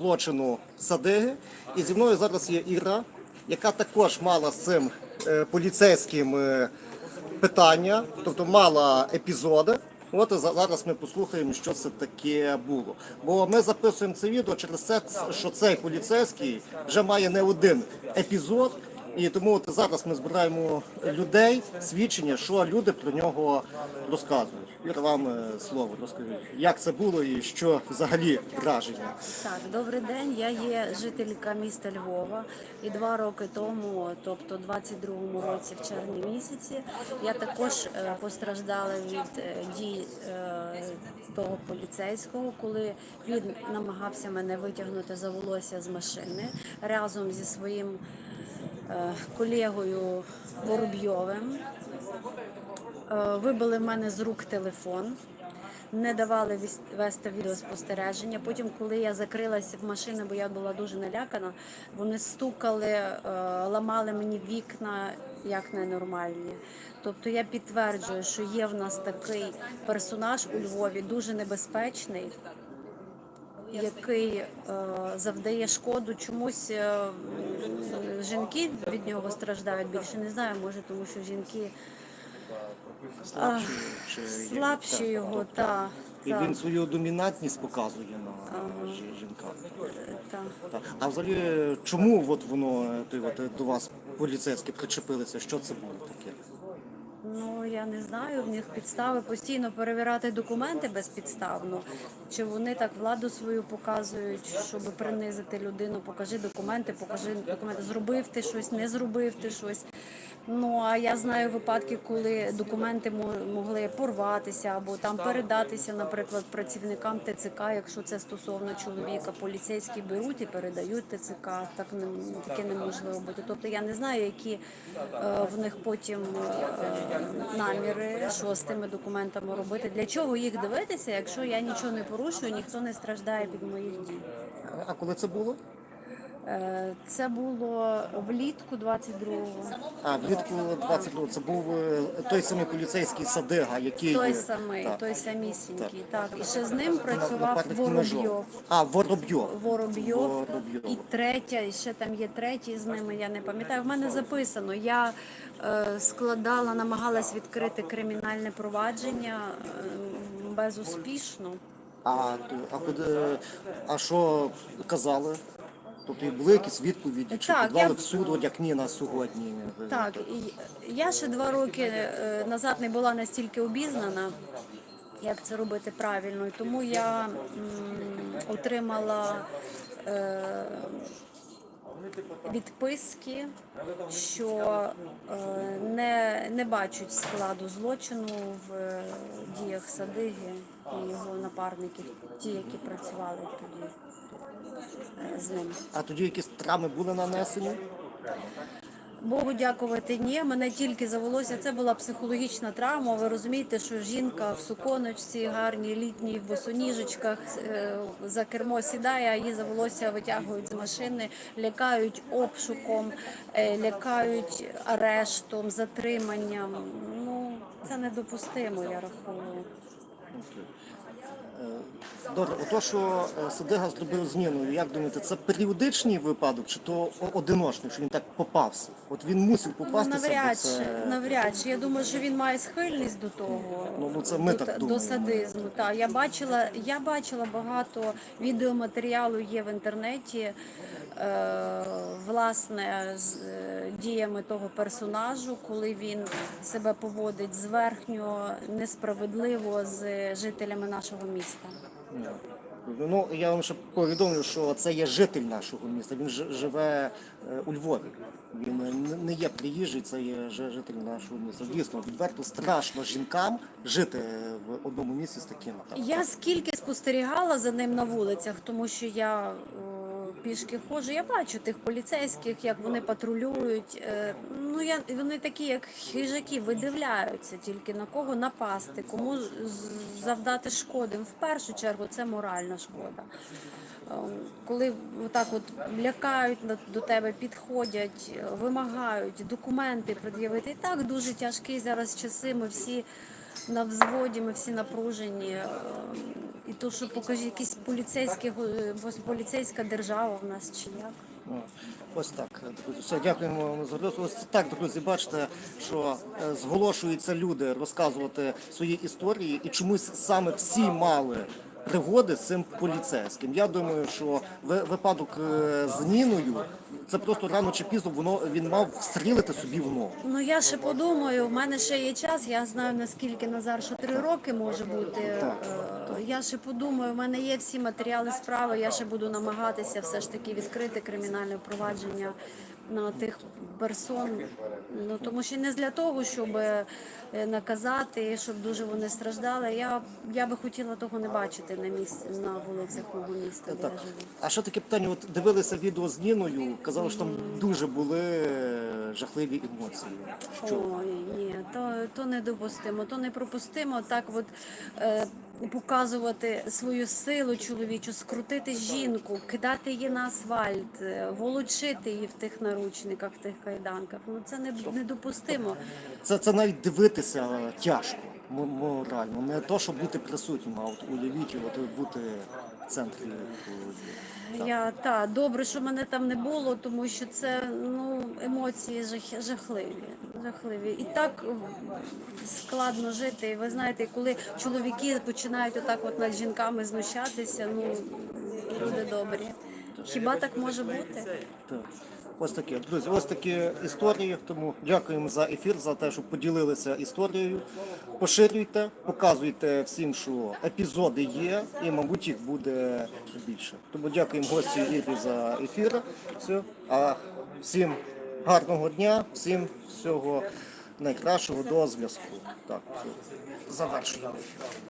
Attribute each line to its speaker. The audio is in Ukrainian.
Speaker 1: злочину Садиги. І зі мною зараз є Іра, яка також мала з цим е, поліцейським е, питання, тобто мала епізоди. От зараз ми послухаємо, що це таке було. Бо ми записуємо це відео через те, що цей поліцейський вже має не один епізод. І тому от зараз ми збираємо людей, свідчення, що люди про нього розказують. Іра, вам е, слово розкажіть, як це було і що взагалі враження.
Speaker 2: Так, добрий день. Я є жителька міста Львова, і два роки тому, тобто 22-му році, в червні місяці, я також е, постраждала від е, дій того поліцейського, коли він намагався мене витягнути за волосся з машини разом зі своїм колегою Воробйовим. Е, Вибили в мене з рук телефон, не давали вести відеоспостереження. Потім, коли я закрилася в машину, бо я була дуже налякана, вони стукали, е, ламали мені вікна як ненормальні. Тобто я підтверджую, що є в нас такий персонаж у Львові, дуже небезпечний. Який е, завдає шкоду чомусь е, жінки від нього страждають більше. Не знаю, може, тому що жінки
Speaker 1: Слабші
Speaker 2: слабші його, та,
Speaker 1: І він свою домінантність показує на жі- жінках. Так. А взагалі, чому от воно е, той, от, е, до вас поліцейські причепилися? Що це було таке?
Speaker 2: Ну я не знаю, в них підстави постійно перевіряти документи безпідставно. Чи вони так владу свою показують, щоб принизити людину? Покажи документи, покажи документи. Зробив ти щось, не зробив ти щось. Ну а я знаю випадки, коли документи мо- могли порватися або там передатися, наприклад, працівникам ТЦК, якщо це стосовно чоловіка, поліцейські беруть і передають ТЦК. Так не таке неможливо бути. Тобто я не знаю, які е, в них потім е, наміри, що з тими документами робити. Для чого їх дивитися, якщо я нічого не порушую, ніхто не страждає від моїх дій.
Speaker 1: А коли це було?
Speaker 2: Е, Це було влітку 22-го.
Speaker 1: А влітку 22 це був е, той самий поліцейський садига, який
Speaker 2: Той самий,
Speaker 1: так,
Speaker 2: той самісінький. Так, і ще з ним працював
Speaker 1: нападник ножом.
Speaker 2: Воробйов.
Speaker 1: А, Воробйов.
Speaker 2: Воробйов
Speaker 1: Воробйов.
Speaker 2: і третя, і ще там є третій з ними, я не пам'ятаю. В мене записано. Я е, складала, намагалась відкрити кримінальне провадження е, безуспішно.
Speaker 1: А, а, куди, а що казали? Тобто і були якісь відповіді, чи
Speaker 2: Так,
Speaker 1: підвали
Speaker 2: я-
Speaker 1: в суд, от як ні на сьогодні?
Speaker 2: Так, і я ще два роки е, назад не була настільки обізнана, як це робити правильно. І тому я м, отримала е, відписки, що е, не, не бачать складу злочину в е, діях Садиги і його напарників, ті, які працювали тоді з ним.
Speaker 1: А тоді якісь травми були нанесені?
Speaker 2: Богу дякувати, ні. Мене тільки за волосся. Це була психологічна травма. Ви розумієте, що жінка в суконочці, гарній літній в босоніжечках е, за кермо сідає, а її за волосся витягують з машини, лякають обшуком, е, лякають арештом, затриманням. Ну це недопустимо, я рахую.
Speaker 1: Добре, ото що е, Садига зробив зміну, як думаєте, це періодичний випадок, чи то одиночний, що він так попався? От він мусив
Speaker 2: Ну,
Speaker 1: попастися, бо
Speaker 2: навряд
Speaker 1: це...
Speaker 2: чи, навряд чи. Я думаю, що він має схильність до того.
Speaker 1: Ну, ну, це ми
Speaker 2: до,
Speaker 1: так
Speaker 2: та- до садизму. Так, я бачила, я бачила багато відеоматеріалу є в інтернеті. Е, власне, з е, діями того персонажу, коли він себе поводить зверхньо, несправедливо з жителями нашого міста.
Speaker 1: Ну, я вам ще повідомлю, що це є житель нашого міста. Він живе е, у Львові. Він е, не- є приїжджий, це є житель нашого міста. Дійсно, відверто страшно жінкам жити в одному місці з таким.
Speaker 2: Я скільки спостерігала за ним на вулицях, тому що я о, пішки ходжу, я бачу тих поліцейських, як вони патрулюють. Е, Ну я вони такі, як хижаки, видивляються тільки на кого напасти, кому завдати шкоди. В першу чергу це моральна шкода. Е, Коли отак от лякають до тебе, підходять, е, вимагають документи пред'явити. І так дуже тяжкі зараз часи. Ми всі на взводі, ми всі напружені. Е, І то, що покажіть якісь поліцейські го- поліцейська держава в нас чи як.
Speaker 1: Ось так, друзі. Все, дякуємо за. Ось так, друзі, бачите, що е, зголошуються люди розказувати свої історії, і чомусь саме всі мали пригоди з цим поліцейським. Я думаю, що ви- випадок е, з Ніною це просто рано чи пізно воно він мав встрілити собі в ногу.
Speaker 2: Ну я ще подумаю, в мене ще є час. Я знаю наскільки Назар, що три роки може бути. Е, Я ще подумаю, в мене є всі матеріали справи. Я ще буду намагатися все ж таки відкрити кримінальне впровадження на тих персон. Ну тому що не для того, щоб е, наказати, щоб дуже вони страждали. Я, я би хотіла того не бачити на місці на вулицях мого міста, живу.
Speaker 1: А ще таке питання: от дивилися відео з Ніною, казали, що там дуже були е, жахливі емоції. Що?
Speaker 2: Ой, ні, то, то недопустимо, то непропустимо так от е, показувати свою силу чоловічу, скрутити жінку, кидати її на асфальт, е, волочити її в тих наручниках, в тих кайданках. Ну це не, недопустимо.
Speaker 1: Це, це навіть дивитися тяжко, мо- морально. Не то, щоб бути присутнім, а от уявіть, от бути в центрі.
Speaker 2: Я та добре, що мене там не було, тому що це ну емоції жах, жахливі. Жахливі. І так складно жити. І ви знаєте, коли чоловіки починають отак от над жінками знущатися, ну люди добрі. Хіба так може бути?
Speaker 1: Так. Ось таке, друзі, ось такі історії. Тому дякуємо за ефір, за те, що поділилися історією. Поширюйте, показуйте всім, що епізоди є, і, мабуть, їх буде більше. Тому дякуємо гості Ірі за ефір. Все. А всім гарного дня, всім всього найкращого до зв'язку. Так, все. завершуємо ефір.